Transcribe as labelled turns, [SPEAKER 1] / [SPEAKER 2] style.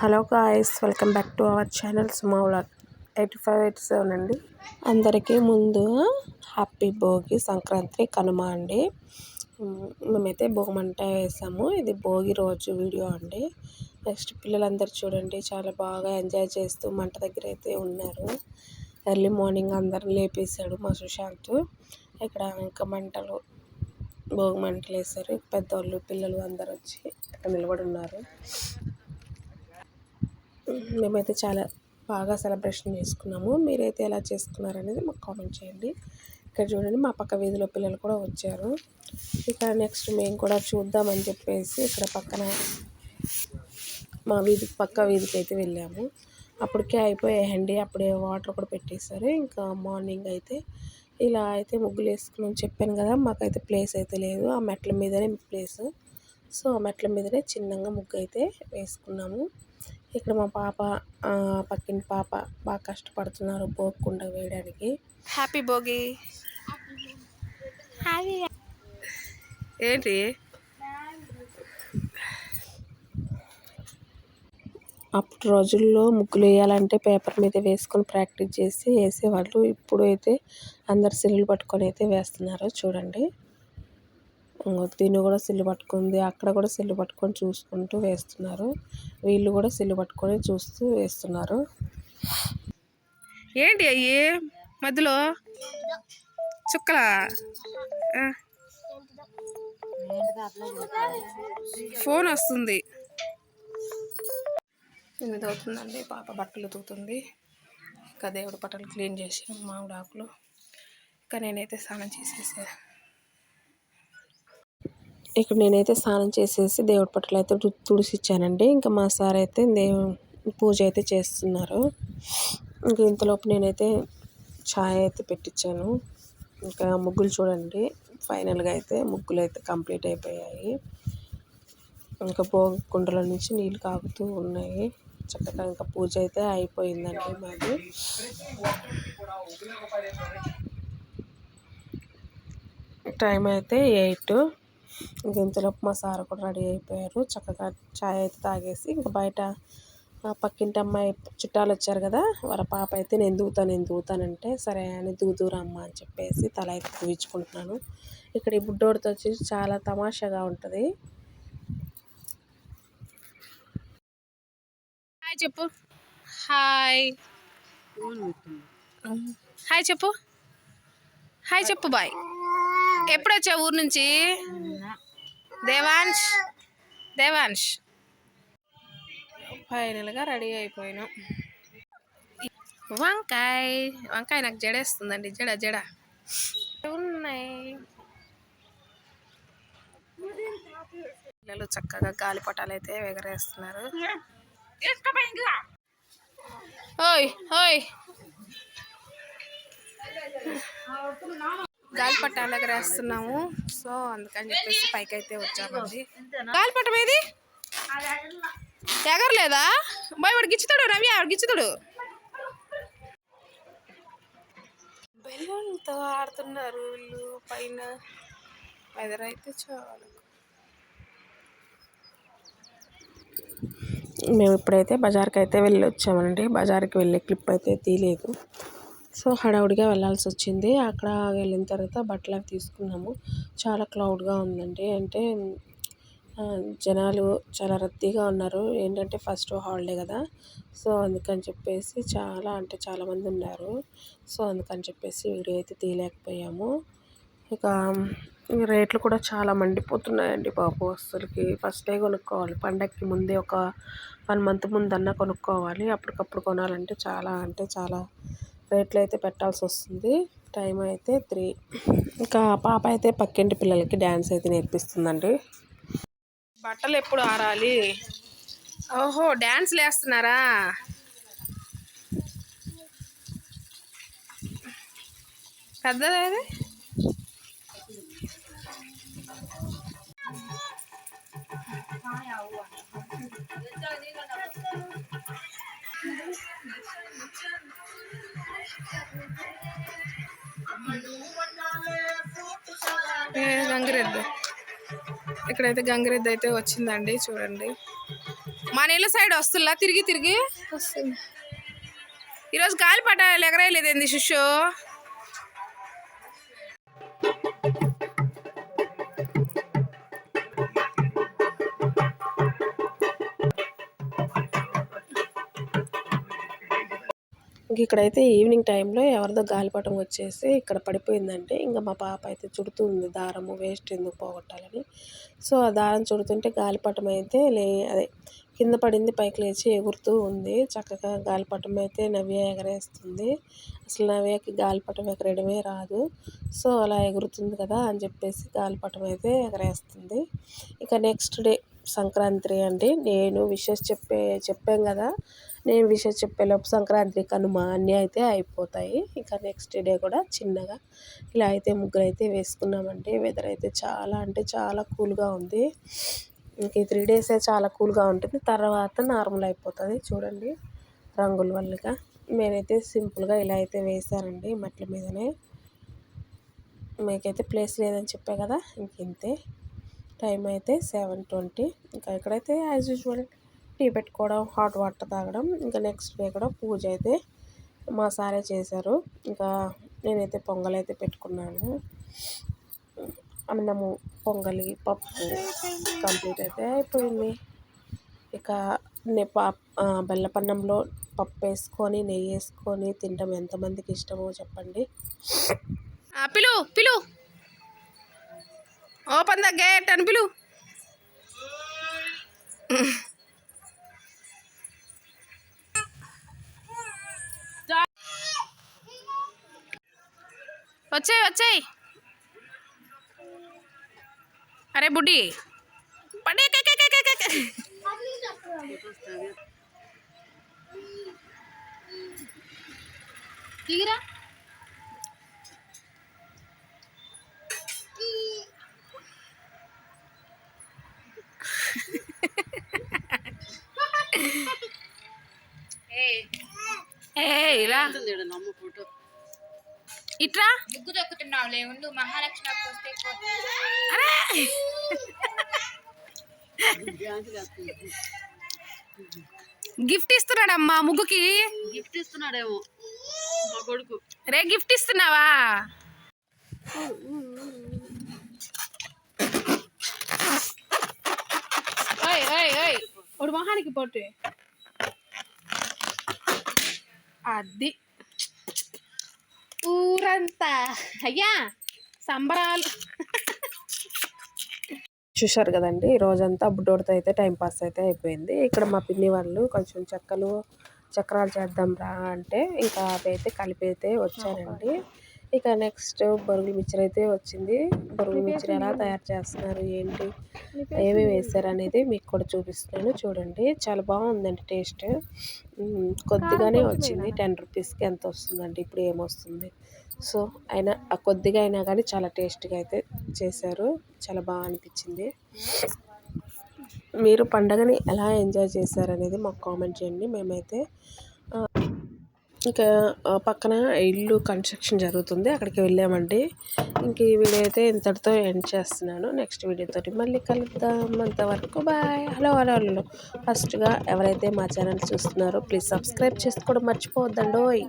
[SPEAKER 1] Hello guys welcome back to our channel Suma vlog. Eighty five eighty seven అండి. అందరికీ ముందు happy Bhogi Sankranti Kanuma అండి. మేమైతే భోగి మంట వేసాము. ఇది భోగి రోజు వీడియో అండి. నెక్స్ట్ పిల్లలందరూ చూడండి చాలా బాగా ఎంజాయ్ చేస్తూ మంట దగ్గర అయితే ఉన్నారు. ఎర్లీ మార్నింగ్ అందరిని లేపేశాడు మా సుశాంత్. ఇక్కడ ఇంకా మంటలు భోగి మంటలు వేశారు. పెద్దవాళ్ళు పిల్లలు అందరూ వచ్చి ఇక్కడ నిలబడి ఉన్నారు. మేమైతే చాలా బాగా సెలబ్రేషన్ చేసుకున్నాము. మీరైతే ఎలా చేసుకున్నారు అనేది మాకు కామెంట్ చేయండి. ఇక్కడ చూడండి మా పక్క వీధిలో పిల్లలు కూడా వచ్చారు. ఇక్కడ నెక్స్ట్ మేము కూడా చూద్దామని చెప్పేసి ఇక్కడ పక్కన మా వీధి పక్క వీధికి అయితే వెళ్ళాము. అప్పటికే అయిపోయాయండి అప్పుడే వాటర్ కూడా పెట్టేశారు. ఇంకా మార్నింగ్ అయితే ఇలా అయితే ముగ్గులు వేసుకున్నాం. చెప్పాను కదా మాకైతే ప్లేస్ అయితే లేదు. ఆ మెట్ల మీదనే ప్లేస్. సో ఆ మెట్ల మీదనే చిన్నగా ముగ్గు అయితే వేసుకున్నాము. ఇక్కడ మా పాప ఆ, పక్కింటి పాప బాగా కష్టపడుతున్నారు పోకుండా వేయడానికి. హ్యాపీ భోగి ఏంటి? అప్పుడు రోజుల్లో ముగ్గులు వేయాలంటే పేపర్ మీద వేసుకొని ప్రాక్టీస్ చేసి వేసేవాళ్ళు. ఇప్పుడు అయితే అందరు సిల్లులు పట్టుకొని అయితే వేస్తున్నారు. చూడండి. దీన్ని కూడా సిల్లు పట్టుకుంది. అక్కడ కూడా సిల్లు పట్టుకొని చూసుకుంటూ వేస్తున్నారు. వీళ్ళు కూడా సిల్లు పట్టుకొని చూస్తూ వేస్తున్నారు. ఏంటి అయ్యి? మధ్యలో చుక్కలా. ఫోన్ వస్తుంది. ఎనిమిది అవుతుందండి పాప బట్టలు తూతుంది. ఇంకా దేవుడి పట్టలు క్లీన్ చేసి మామిడి ఆకులు. ఇంకా నేనైతే స్నానం చేసేసా. ఇక్కడ నేనైతే స్నానం చేసేసి దేవుడి పట్ల అయితే తుడిసిచ్చానండి. ఇంకా మా సార్ అయితే దేవు పూజ అయితే చేస్తున్నారు. ఇంకా ఇంతలోపు నేనైతే ఛాయ్ అయితే పెట్టించాను ఇంకా ముగ్గులు చూడండి. ఫైనల్గా అయితే ముగ్గులు అయితే కంప్లీట్ అయిపోయాయి. ఇంకా భోగి కుండల నుంచి నీళ్ళు కాగుతూ ఉన్నాయి. చక్కగా ఇంకా పూజ అయితే అయిపోయిందండి మాది. టైం అయితే ఎయిట్. ఇంక ఇంతలోపు మా సార్ కూడా రెడీ అయిపోయారు. చక్కగా చాయ్ అయితే తాగేసి ఇంకా బయట పక్కింటి అమ్మాయి చుట్టాలు వచ్చారు కదా వాళ్ళ పాప అయితే నేను దూతాను నేను దూతానంటే సరే అని దూదురమ్మ అని చెప్పేసి తల అయితే దూయించుకుంటున్నాను ఇక్కడ ఈ బుడ్డోడితో వచ్చి చాలా తమాషాగా ఉంటుంది. హాయ్ చెప్పు. హాయ్. హాయ్ చెప్పు. హాయ్ చెప్పు బాయ్. ఎప్పుడు వచ్చావు ఊరు నుంచి? దేవాంశ్ దేవాంశ్ ఫైనల్గా రెడీ అయిపోయినాం. వంకాయ వంకాయ నాకు జడేస్తుందండి. జడ జడ. ఉన్నాయి పిల్లలు చక్కగా గాలిపటాలు అయితే ఎగరేస్తున్నారు. ఓయ్ ఓయ్. గాలిపటాలు ఎగరేస్తున్నాము సో అందుకని చెప్పేసి పైకి అయితే వచ్చామండి. గాలిపటం ఏది? ఎగరలేదా? బాయ్ వాడు గిచ్చుతాడు రవి ఆవిడ గిచ్చుతాడు. బెలూన్తో ఆడుతున్నారు వీళ్ళు పైన. వెదర్ అయితే చాలు. మేము ఇప్పుడైతే బజార్కి అయితే వెళ్ళి వచ్చామండి బజార్కి వెళ్ళే క్లిప్ అయితే తీయలేదు. సో హడావుడిగా వెళ్ళాల్సి వచ్చింది అక్కడ వెళ్ళిన తర్వాత బట్టలు అవి తీసుకున్నాము. చాలా క్లౌడ్గా ఉందండి. అంటే జనాలు చాలా రద్దీగా ఉన్నారు. ఏంటంటే ఫస్ట్ హాలిడే కదా. సో అందుకని చెప్పేసి చాలా అంటే చాలామంది ఉన్నారు. సో అందుకని చెప్పేసి వీడియో అయితే తీయలేకపోయాము. ఇక రేట్లు కూడా చాలా మండిపోతున్నాయండి బాబు అసలుకి డే కొనుక్కోవాలి. పండగకి ముందే ఒక వన్ మంత్ ముందన్నా కొనుక్కోవాలి. అప్పటికప్పుడు కొనాలంటే చాలా అంటే చాలా రేట్లు అయితే పెట్టాల్సి వస్తుంది. టైం అయితే త్రీ. ఇంకా పాప అయితే పక్కింటి పిల్లలకి డ్యాన్స్ అయితే నేర్పిస్తుందండి. బట్టలు ఎప్పుడు ఆరాలి? ఓహో డ్యాన్స్లు వేస్తున్నారా పెద్దది గంగిరెద్దు. ఇక్కడైతే గంగిరెద్దు అయితే వచ్చిందండి చూడండి. మా నీళ్ళ సైడ్ వస్తుల్లా తిరిగి తిరిగి.
[SPEAKER 2] వస్తుంది.
[SPEAKER 1] ఈరోజు గాలిపట ఎగరేయలేదేంది శిష్యు? ఇంక ఇక్కడైతే ఈవినింగ్ టైంలో ఎవరిదో గాలిపటం వచ్చేసి ఇక్కడ పడిపోయిందంటే ఇంకా మా పాప అయితే చుడుతుంది. దారము వేస్ట్ ఎందుకు పోగొట్టాలని. సో ఆ దారం చుడుతుంటే గాలిపటం అయితే లే అదే కింద పడింది పైకి లేచి ఎగురుతూ ఉంది. చక్కగా గాలిపటం అయితే నవ్య ఎగరేస్తుంది. అసలు నవ్యకి గాలిపటం ఎగరేయడమే రాదు. సో అలా ఎగురుతుంది కదా అని చెప్పేసి గాలిపటం అయితే ఎగరేస్తుంది. ఇక నెక్స్ట్ డే సంక్రాంతి అండి. నేను విషెస్ చెప్పే చెప్పాం కదా. నేను విషెస్ చెప్పేలోపు సంక్రాంతి కనుమ అన్నీ అయితే అయిపోతాయి. ఇంకా నెక్స్ట్ డే కూడా చిన్నగా ఇలా అయితే ముగ్గురు అయితే వేసుకున్నామండి వెదర్ అయితే చాలా అంటే చాలా కూల్గా ఉంది. ఇంక ఈ త్రీ డేసే చాలా కూల్గా ఉంటుంది. తర్వాత నార్మల్ అయిపోతుంది. చూడండి రంగుల వల్లగా. నేనైతే సింపుల్గా ఇలా అయితే వేశానండి మట్ల మీదనే. మీకైతే ప్లేస్ లేదని చెప్పా కదా ఇంక ఇంతే. టైం అయితే సెవెన్ ట్వంటీ ఇంకా ఇక్కడైతే యాజ్ యూజువల్ టీ పెట్టుకోవడం హాట్ వాటర్ తాగడం ఇంకా నెక్స్ట్ డే కూడా పూజ అయితే మా సారే చేశారు. ఇంకా నేనైతే పొంగల్ అయితే పెట్టుకున్నాను. అన్నము పొంగలి పప్పు కంప్లీట్ అయితే అయిపోయింది. ఇక బెల్లపన్నంలో పప్పు వేసుకొని నెయ్యి వేసుకొని తినడం ఎంతమందికి ఇష్టమో చెప్పండి. పిలు పిలు. ఓపెన్ ద గేట్ అని పిలు. వచ్చాయి వచ్చాయి అరే బుడ్డి పడే కే, కే, కే, కే, కే, కే.
[SPEAKER 2] దిగిరా
[SPEAKER 1] ఏ ఇలా ఇట్రా?
[SPEAKER 2] ముగ్గు దొక్కుతున్నావులే ఉండు మహాలక్ష్మి వస్తే.
[SPEAKER 1] అరే! గిఫ్ట్ ఇస్తున్నాడమ్మా ముగ్గుకి.
[SPEAKER 3] గిఫ్ట్ ఇస్తున్నాడేమో మా కొడుకు.
[SPEAKER 1] రే గిఫ్ట్ ఇస్తున్నావా? ఓయ్ ఓయ్ ఓయ్. ఒక మొహానికి పొట్టు అది. ఊరంతా. అయ్యా సంబరాలు. చూశారు కదండి రోజంతా బుడ్డోడితో అయితే టైంపాస్ అయితే అయిపోయింది. ఇక్కడ మా పిన్ని వాళ్ళు కొంచెం చెక్కలు చక్రాలు చేద్దాం రా అంటే ఇంకా అవి అయితే కలిపి అయితే వచ్చానండి ఇక నెక్స్ట్ బొరుగుల మిక్చర్ అయితే వచ్చింది. బొరుగుల మిక్చర్ ఎలా తయారు చేస్తున్నారు ఏంటి ఏమేమి వేసారు అనేది మీకు కూడా చూపిస్తున్నాను. చూడండి చాలా బాగుందండి టేస్ట్. కొద్దిగానే వచ్చింది. టెన్ రూపీస్కి ఎంత వస్తుందండి? ఇప్పుడు ఏమొస్తుంది? సో అయినా కొద్దిగా అయినా కానీ చాలా టేస్ట్గా అయితే చేశారు. చాలా బాగా అనిపించింది. మీరు పండగని ఎలా ఎంజాయ్ చేశారనేది మాకు కామెంట్ చేయండి. మేమైతే ఇంకా పక్కన ఇల్లు కన్స్ట్రక్షన్ జరుగుతుంది. అక్కడికి వెళ్ళామండి. ఇంక ఈ వీడియో అయితే ఇంతటితో ఎండ్ చేస్తున్నాను. నెక్స్ట్ వీడియోతో మళ్ళీ కలుద్దాం. అంతవరకు బాయ్. Hello hello hello. ఫస్ట్గా ఎవరైతే మా ఛానల్ చూస్తున్నారో ప్లీజ్ సబ్స్క్రైబ్ చేసుకోవడం మర్చిపోవద్దండోయ్.